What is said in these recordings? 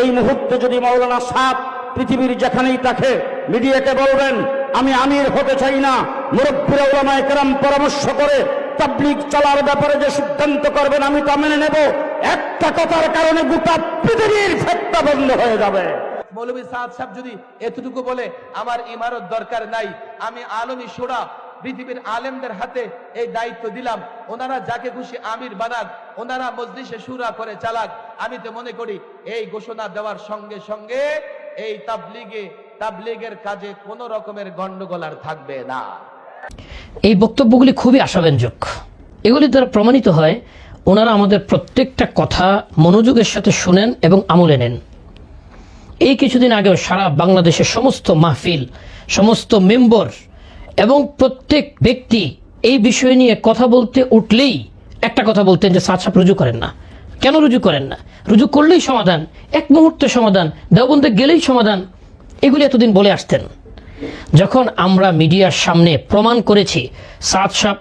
এই মুহূর্তে যদি মাওলানা সাপ পৃথিবীর যেখানেই থাকে মিডিয়াকে বলবেন, আমি আমির হতে চাই না, মুরব্বীরা ওলামা একরাম পরামর্শ করে তাবলিগ চলার ব্যাপারে যে সিদ্ধান্ত করবেন, আমি তা মেনে নেব। একটা কথার কারণে গোটা পৃথিবীর ফেটটা বন্ধ হয়ে যাবে। মৌলভী সাদ সাহেব যদি এতটুকু বলে, আমার ইমারত দরকার নাই, আমি আলমী সোড়া, পৃথিবীর আলেমদের হাতে এই দায়িত্ব দিলাম, ওনারা যাকে খুশি আমির বানাক, ওনারা মজলিসে সুরা করে চালাক আমি তো মনে করি এই ঘোষণা দেওয়ার সঙ্গে সঙ্গে এই তাবলিগে, তাবলিগের কাজে কোনো রকমের গন্ডগোল আর থাকবে না। এই বক্তব্যগুলি খুবই আশাব্যঞ্জক। এগুলি দ্বারা প্রমাণিত হয়, ওনারা আমাদের প্রত্যেকটা কথা মনোযোগের সাথে শুনেন এবং আমলে নেন। এই কিছুদিন আগেও সারা বাংলাদেশের সমস্ত মাহফিল, সমস্ত মেম্বর এবং প্রত্যেক ব্যক্তি এই বিষয় নিয়ে কথা বলতে উঠলেই একটা কথা বলতেন যে সাত সাপ রুজু করেন না। কেন রুজু করেন না? রুজু করলেই সমাধান, এক মুহূর্তে সমাধান, দেওবন্দে গেলেই সমাধান, এগুলি এতদিন বলে আসতেন। যখন আমরা মিডিয়ার সামনে প্রমাণ করেছি, সাত সাপ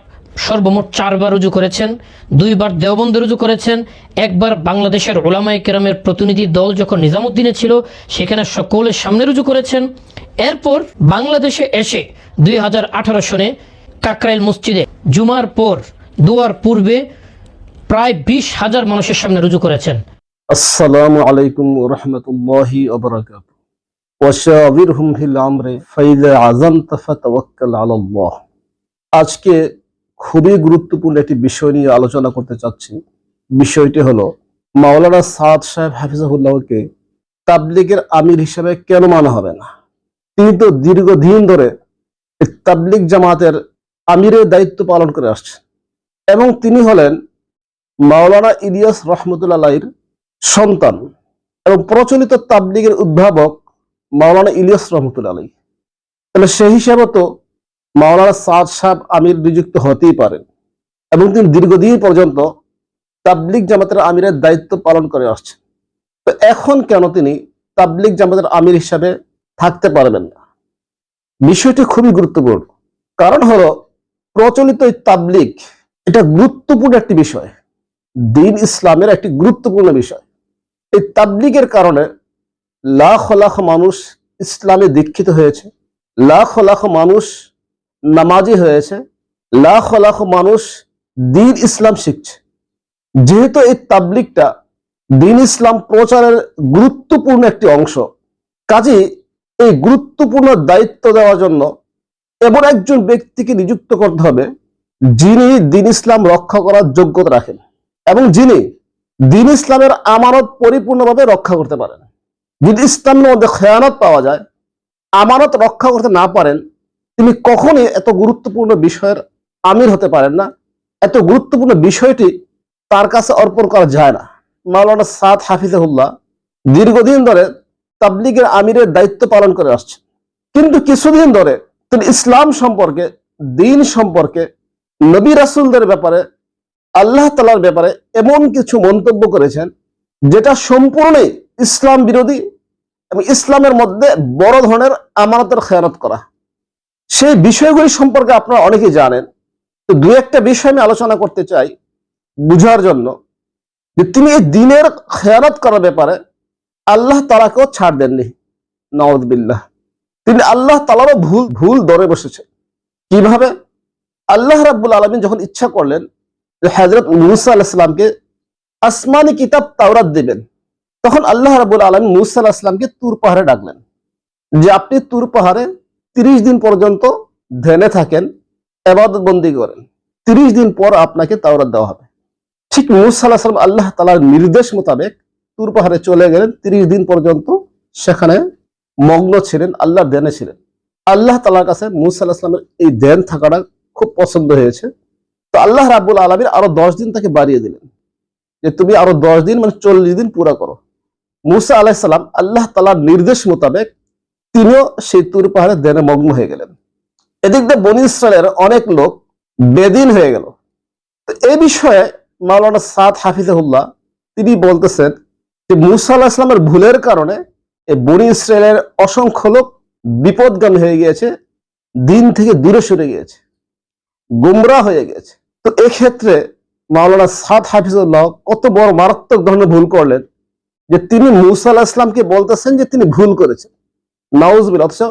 সর্বমোট চারবার রুজু করেছেন, দুইবার দেওবন্দে রুজু করেছেন, একবার বাংলাদেশের ওলামাই কেরামের প্রতিনিধি দল যখন নিজামুদ্দিনে ছিল, সেখানে সকলের সামনে রুজু করেছেন। এরপর বাংলাদেশে এসে দুই হাজার আঠারো সনে কাকরাইল মসজিদে জুমার পর, দুয়ার পূর্বে প্রায় বিশ হাজার মানুষের সামনে রুজু করেছেন। আসসালামু আলাইকুম আজকে খুবই গুরুত্বপূর্ণ একটি বিষয় নিয়ে আলোচনা করতে চাচ্ছি। বিষয়টি হলো, মাওলানা সাদ সাহেব হাফিজাহুল্লাহকে তাবলিগের আমির হিসেবে কেন মানা হবে না? তিনি তো দীর্ঘদিন ধরে তাবলিগ জামাতের আমিরের দায়িত্ব পালন করে আসছেন। এবং তিনি হলেন মাওলানা ইলিয়াস রহমতুল্লাহ সন্তান এবং প্রচলিত তাবলিগের উদ্ভাবক মাওলানা ইলিয়াস রহমতুল্লাহ আলী তাহলে সেই হিসাবে তো মাওলানা সাদ সাহেব আমির নিযুক্ত হতেই পারেন এবং তিনি দীর্ঘদিন পর্যন্ত তাবলিগ জামাতের আমিরের দায়িত্ব পালন করে আসছেন। তো এখন কেন তিনি তাবলিগ জামাতের আমির হিসাবে থাকতে পারবেন না? বিষয়টি খুবই গুরুত্বপূর্ণ। কারণ হলো প্রচলিত তাবলিগ এটা গুরুত্বপূর্ণ একটি বিষয়। দিন ইসলামের একটি গুরুত্বপূর্ণ বিষয়। এই তাবলিগের কারণে লাখ লাখ মানুষ ইসলামে দীক্ষিত হয়েছে, লাখ লাখ মানুষ নামাজি হয়েছে, লাখ লাখ মানুষ দিন ইসলাম শিখছে। যেহেতু এই তাবলিগটা দিন ইসলাম প্রচারের গুরুত্বপূর্ণ একটি অংশ কাজে এই গুরুত্বপূর্ণ দায়িত্ব দেওয়ার জন্য এমন একজন ব্যক্তিকে নিযুক্ত করতে হবে যিনি দিন ইসলাম রক্ষা করার যোগ্যতা রাখেন। এবং যিনি দিন ইসলামের আমানত পরিপূর্ণভাবে রক্ষা করতে পারেন। যদি ইসলামের মধ্যে খেয়ানত পাওয়া যায়, আমানত রক্ষা করতে না পারেন, তিনি কখনই এত গুরুত্বপূর্ণ বিষয়ের আমির হতে পারেন না। এত গুরুত্বপূর্ণ বিষয়টি তার কাছে অর্পণ করা যায় না। মাওলানা সাদ হাফিজাহুল্লাহ দীর্ঘদিন ধরে তাবলিগের আমিরের দায়িত্ব পালন করে আসছে কিন্তু কিছুদিন ধরে তিনি ইসলাম সম্পর্কে, দিন সম্পর্কে, নবী রাসুলদের ব্যাপারে আল্লাহ তালার ব্যাপারে এমন কিছু মন্তব্য করেছেন, যেটা সম্পূর্ণই ইসলাম বিরোধী এবং ইসলামের মধ্যে বড় ধরনের আমানতের খেয়ানত করা। সেই বিষয়গুলি সম্পর্কে আপনারা অনেকেই জানেন। তো দু একটা বিষয় আমি আলোচনা করতে চাই বুঝার জন্য, যে তিনি এই দিনের খেয়ানত করার ব্যাপারে আল্লাহ তালাকেও ছাড় দেননি। নওয়াজবিল্লাহ তিনি আল্লাহ তালারও ভুল ভুল দরে বসেছে কীভাবে? আল্লাহ রাব্বুল আলমিন যখন ইচ্ছা করলেন যে হজরত মুসা আলাহিসামকে আসমানি কিতাব তাওরাত দেবেন। তখন আল্লাহ রাবুল আলম মুসা আলাহিসামকে তুর পাহাড়ে ডাকলেন। যে আপনি তুর পাহাড়ে তিরিশ দিন পর্যন্ত ধ্যানে থাকেন, এবাদত বন্দি করেন। তিরিশ দিন পর আপনাকে তাওরাত দেওয়া হবে। ঠিক মুসা আলাহিসাম আল্লাহ তালার নির্দেশ মোতাবেক তুর পাহাড়ে চলে গেলেন। তিরিশ দিন পর্যন্ত সেখানে মগ্ন ছিলেন আল্লাহ ধ্যানে ছিলেন। আল্লাহ তালার কাছে মুসা আলাহিসামের এই ধ্যান থাকাটা খুব পছন্দ হয়েছে। তো আল্লাহ রাবুল আলমীর আরও দশ দিন তাকে বাড়িয়ে দিলেন। যে তুমি আরও দশ দিন মানে চল্লিশ দিন পুরা করো। মুসা আলাহ আলাহিসাল্লাম আল্লাহ তালার নির্দেশ মোতাবেক তিনিও সেই তুর পাহাড়ে দেনে মগ্ন হয়ে গেলেন। এদিক দিয়ে বনি অনেক লোক বেদিন হয়ে গেল। তো এই বিষয়ে মাওলানা সাদ হাফিজাহুল্লাহ তিনি বলতেছেন যে মুসা আল্লাহ ইসলামের ভুলের কারণে এই বনি ইসরায়েলের অসংখ্য লোক বিপদগামী হয়ে গিয়েছে, দিন থেকে দূরে সরে গিয়েছে গুমরা হয়ে গেছে তো এক্ষেত্রে মাওলানা সাদ হাফিজুল্লাহ কত বড় মারাত্মক ধরনের ভুল করলেন যে তিনি মুসা আলাহ ইসলামকে বলতেছেন যে তিনি ভুল করেছেন। নাউজবিল অথচ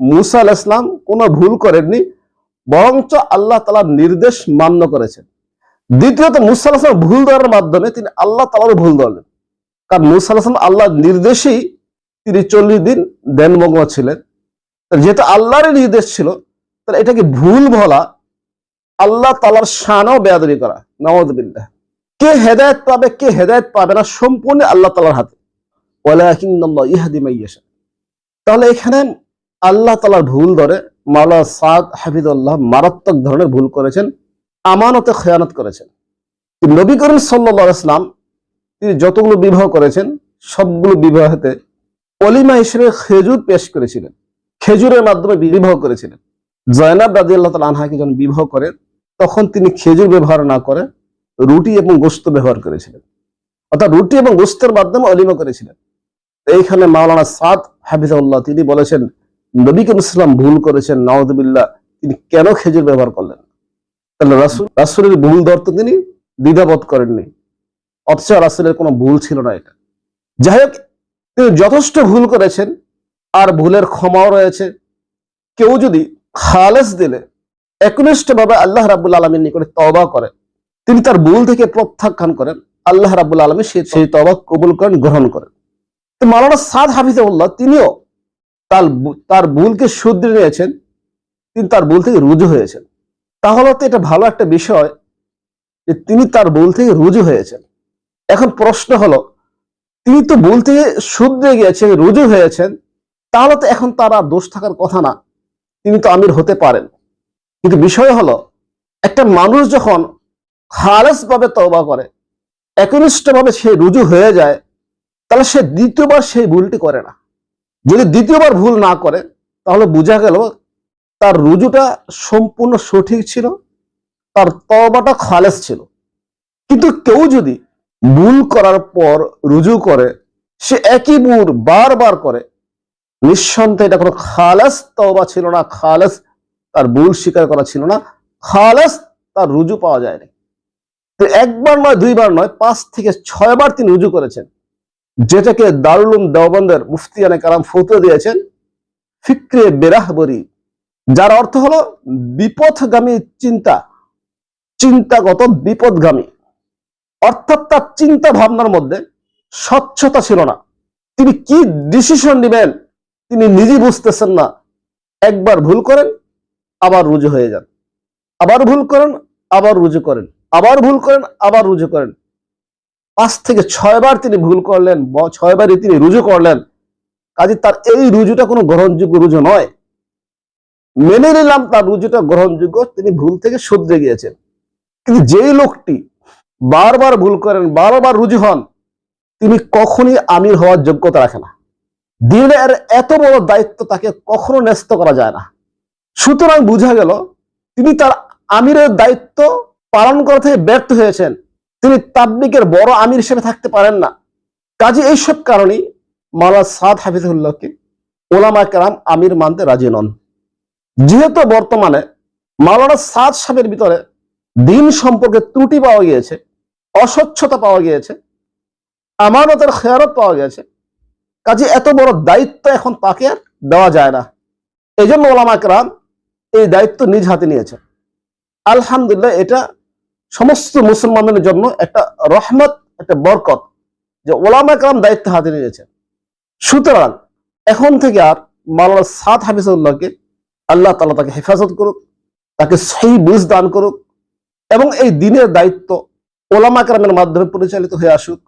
মুসা আলাহ ইসলাম কোনো ভুল করেননি, বরঞ্চ আল্লাহ তালার নির্দেশ মান্য করেছেন। দ্বিতীয়ত, মুসা ইসলাম ভুল ধরার মাধ্যমে তিনি আল্লাহ তালার ভুল ধরলেন। কারণ মুসা আলাহ ইসলাম আল্লাহর নির্দেশেই তিনি চল্লিশ দিন দেনমগ্ন ছিলেন। যেহেতু আল্লাহরই নির্দেশ ছিল, তাহলে এটাকে ভুল বলা আল্লাহ তালার শানও বেয়াদবি করা নওয়াজবিল্লাহ কে হেদায়ত পাবে, কে হেদায়ত পাবে না, সম্পূর্ণ আল্লাহ তালার হাতে। তাহলে এখানে আল্লাহ তালার ভুল ধরে মাওলা সাদ হাফিদুল্লাহ মারাত্মক ধরনের ভুল করেছেন, আমানতে খেয়ানত করেছেন। নবী করিম সাল্লাহ ইসলাম তিনি যতগুলো বিবাহ করেছেন, সবগুলো বিবাহতে অলিমা হিসেবে খেজুর পেশ করেছিলেন। খেজুরের মাধ্যমে বিবাহ করেছিলেন। জয়নাব রাজি আল্লাহ তালা আনহাকে যখন বিবাহ করেন তখন তিনি খেজুর ব্যবহার না করে রুটি এবং গোস্ত ব্যবহার করেছিলেন। অর্থাৎ রুটি এবং গোস্তের মাধ্যমে অলিমা করেছিলেন। এইখানে মাওলানা সাদ হাফিজাউল্লাহ তিনি বলেছেন, নবী করিম ইসলাম ভুল করেছেন নওয়াজবিল্লাহ তিনি কেন খেজুর ব্যবহার করলেন? তাহলে রাসুল, রাসুলের ভুল ধরতে তিনি দ্বিধাবোধ করেননি। অথচ রাসুলের কোনো ভুল ছিল না এটা। যাই হোক, তিনি যথেষ্ট ভুল করেছেন, আর ভুলের ক্ষমাও রয়েছে। কেউ যদি খালেস দিলে একনিষ্ঠ ভাবে আল্লাহ রাবুল আলমীর নিকটে তবা করে তিনি তার ভুল থেকে প্রত্যাখ্যান করেন। আল্লাহ রাবুল আলমী সেই সেই তবা কবুল করেন, গ্রহণ করেন। তো মালানা সাদ হাফিজাউল্লাহ তিনিও তার তার ভুলকে শুধরে নিয়েছেন। তিনি তার ভুল থেকে রুজু হয়েছেন। তাহলে তো এটা ভালো একটা বিষয় যে তিনি তার ভুল থেকে রুজু হয়েছেন। এখন প্রশ্ন হলো, তিনি তো ভুল থেকে শুধরে গিয়েছেন, রুজু হয়েছেন, তাহলে তো এখন তার আর দোষ থাকার কথা না। তিনি তো আমির হতে পারেন। কিন্তু বিষয় হলো, একটা মানুষ যখন খালেস ভাবে তওবা করে একনিষ্ঠ ভাবে সে রুজু হয়ে যায়, তাহলে সে দ্বিতীয়বার সেই ভুলটি করে না। যদি দ্বিতীয়বার ভুল না করে, তাহলে বোঝা গেল তার রুজুটা সম্পূর্ণ সঠিক ছিল, তার তবাটা খালেস ছিল। কিন্তু কেউ যদি ভুল করার পর রুজু করে, সে একই ভুল বারবার করে, নিঃসন্দেহে এটা কোনো খালাস তবা ছিল না, খালাস তার ভুল স্বীকার করা ছিল না। খালাস তার রুজু পাওয়া যায়নি। তো একবার নয়, দুইবার নয়, পাঁচ থেকে ছয়বার তিনি রুজু করেছেন। যেটাকে দারুলুম দেওবন্দের মুফতিয়ানে কালাম ফতুয়া দিয়েছেন, ফিক্রে বেরাহবরি, যার অর্থ হলো বিপথগামী চিন্তা, চিন্তাগত বিপদগামী অর্থাৎ তার চিন্তা ভাবনার মধ্যে স্বচ্ছতা ছিল না। তিনি কি ডিসিশন নেবেন তিনি নিজে বুঝতেছেন না। একবার ভুল করেন আবার রুজু হয়ে যান। আবার ভুল করেন, আবার রুজু করেন। আবার ভুল করেন, আবার রুজু করেন। পাঁচ থেকে ছয়বার তিনি ভুল করলেন ছয়বারই তিনি রুজু করলেন। কাজে তার এই রুজুটা কোনো গ্রহণযোগ্য রুজু নয়। মেনে নিলাম তার রুজুটা গ্রহণযোগ্য, তিনি ভুল থেকে শুধরে গিয়েছেন। কিন্তু যেই লোকটি বারবার ভুল করেন, বারবার রুজু হন, তিনি কখনই আমির হওয়ার যোগ্যতা রাখে না। দিনের এত বড় দায়িত্ব তাকে কখনো ন্যস্ত করা যায় না। সুতরাং বোঝা গেল, তিনি তার আমিরের দায়িত্ব পালন করা থেকে ব্যর্থ হয়েছেন। তিনি তাবলিকের বড় আমির হিসেবে থাকতে পারেন না। কাজে এইসব কারণেই মাওলা সাদ হাফিজুল্লাহকে ওলামা কেরাম আমির মানতে রাজি নন। যেহেতু বর্তমানে মাওলানা সাদ সাহেবের ভিতরে দিন সম্পর্কে ত্রুটি পাওয়া গিয়েছে, অস্বচ্ছতা পাওয়া গিয়েছে, আমানতের খেয়ারত পাওয়া গেছে কাজে এত বড় দায়িত্ব এখন তাকে আর দেওয়া যায় না। এই জন্য ওলামা কেরাম এই দায়িত্ব নিজ হাতে নিয়েছে আলহামদুলিল্লাহ এটা সমস্ত মুসলমানদের জন্য একটা রহমত, একটা বরকত যে ওলামা কেরাম দায়িত্ব হাতে নিয়েছে সুতরাং এখন থেকে আর মাওলানা সাদ হাফিজুল্লাহকে আল্লাহ তালা তাকে হেফাজত করুক, তাকে সেই বুঝ দান করুক এবং এই দিনের দায়িত্ব ওলামা কেরামের মাধ্যমে পরিচালিত হয়ে আসুক।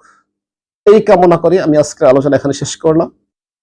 এই কামনা করে আমি আজকের আলোচনা এখানে শেষ করলাম।